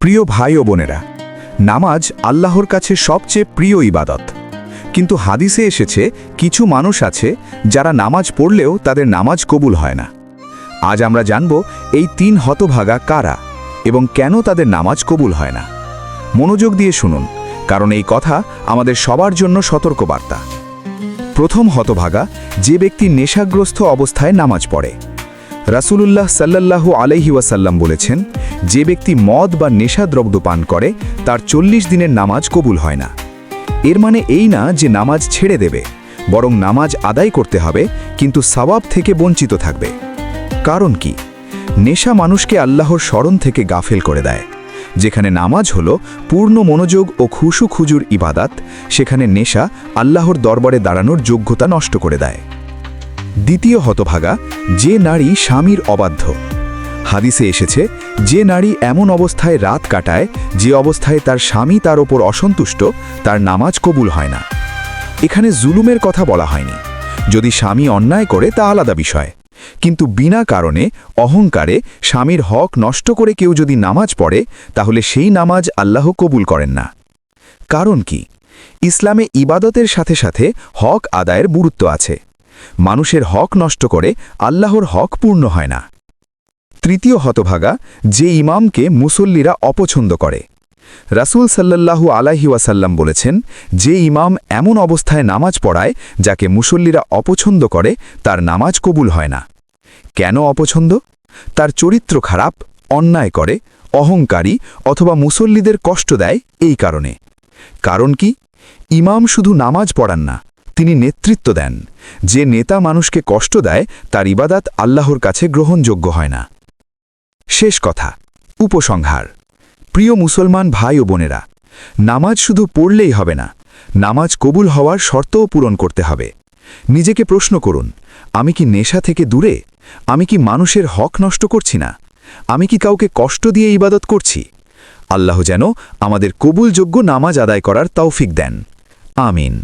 প্রিয় ভাই ও বোনেরা, নামাজ আল্লাহর কাছে সবচেয়ে প্রিয় ইবাদত। কিন্তু হাদিসে এসেছে, কিছু মানুষ আছে যারা নামাজ পড়লেও তাদের নামাজ কবুল হয় না। আজ আমরা জানব, এই তিন হতভাগা কারা এবং কেন তাদের নামাজ কবুল হয় না? মনোযোগ দিয়ে শুনুন, কারণ এই কথা আমাদের সবার জন্য সতর্কবার্তা। প্রথম হতভাগা, যে ব্যক্তি নেশাগ্রস্ত অবস্থায় নামাজ পড়ে। রাসূলুল্লাহ সাল্লাল্লাহু আলাইহি ওয়াসাল্লাম বলেছেন, যে ব্যক্তি মদ বা নেশাদ্রব্য পান করে, তার চল্লিশ দিনের নামাজ কবুল হয় না। এর মানে এই না যে নামাজ ছেড়ে দেবে, বরং নামাজ আদায় করতে হবে, কিন্তু সওয়াব থেকে বঞ্চিত থাকবে। কারণ কি? নেশা মানুষকে আল্লাহর স্মরণ থেকে গাফেল করে দেয়। যেখানে নামাজ হল পূর্ণ মনোযোগ ও খুশু খুজুর ইবাদাত, সেখানে নেশা আল্লাহর দরবারে দাঁড়ানোর যোগ্যতা নষ্ট করে দেয়। দ্বিতীয় হতভাগা, যে নারী স্বামীর অবাধ্য। হাদিসে এসেছে, যে নারী এমন অবস্থায় রাত কাটায়, যে অবস্থায় তার স্বামী তার ওপর অসন্তুষ্ট, তার নামাজ কবুল হয় না। এখানে জুলুমের কথা বলা হয়নি। যদি স্বামী অন্যায় করে, তা আলাদা বিষয়। কিন্তু বিনা কারণে, অহংকারে স্বামীর হক নষ্ট করে কেউ যদি নামাজ পড়ে, তাহলে সেই নামাজ আল্লাহ কবুল করেন না। কারণ কি? ইসলামে ইবাদতের সাথে সাথে হক আদায়ের গুরুত্ব আছে। মানুষের হক নষ্ট করে আল্লাহর হক পূর্ণ হয় না। তৃতীয় হতভাগা, যে ইমামকে মুসল্লিরা অপছন্দ করে। রাসূল সাল্লাল্লাহু আলাইহি ওয়াসাল্লাম বলেছেন, যে ইমাম এমন অবস্থায় নামাজ পড়ায় যাকে মুসল্লিরা অপছন্দ করে, তার নামাজ কবুল হয় না। কেন অপছন্দ? তার চরিত্র খারাপ, অন্যায় করে, অহংকারী অথবা মুসল্লিদের কষ্ট দেয় এই কারণে। কারণ কি? ইমাম শুধু নামাজ পড়ান না তিনি নেতৃত্ব দেন। যে নেতা মানুষকে কষ্ট দেয়, তার ইবাদাত আল্লাহর কাছে গ্রহণযোগ্য হয় না। শেষ কথা, উপসংহার। প্রিয় মুসলমান ভাই ও বোনেরা, নামাজ শুধু পড়লেই হবে না, নামাজ কবুল হওয়ার শর্তও পূরণ করতে হবে। নিজেকে প্রশ্ন করুন, আমি কি নেশা থেকে দূরে? আমি কি মানুষের হক নষ্ট করছি না? আমি কি কাউকে কষ্ট দিয়ে ইবাদত করছি? আল্লাহ যেন আমাদের কবুলযোগ্য নামাজ আদায় করার তৌফিক দেন। আমিন।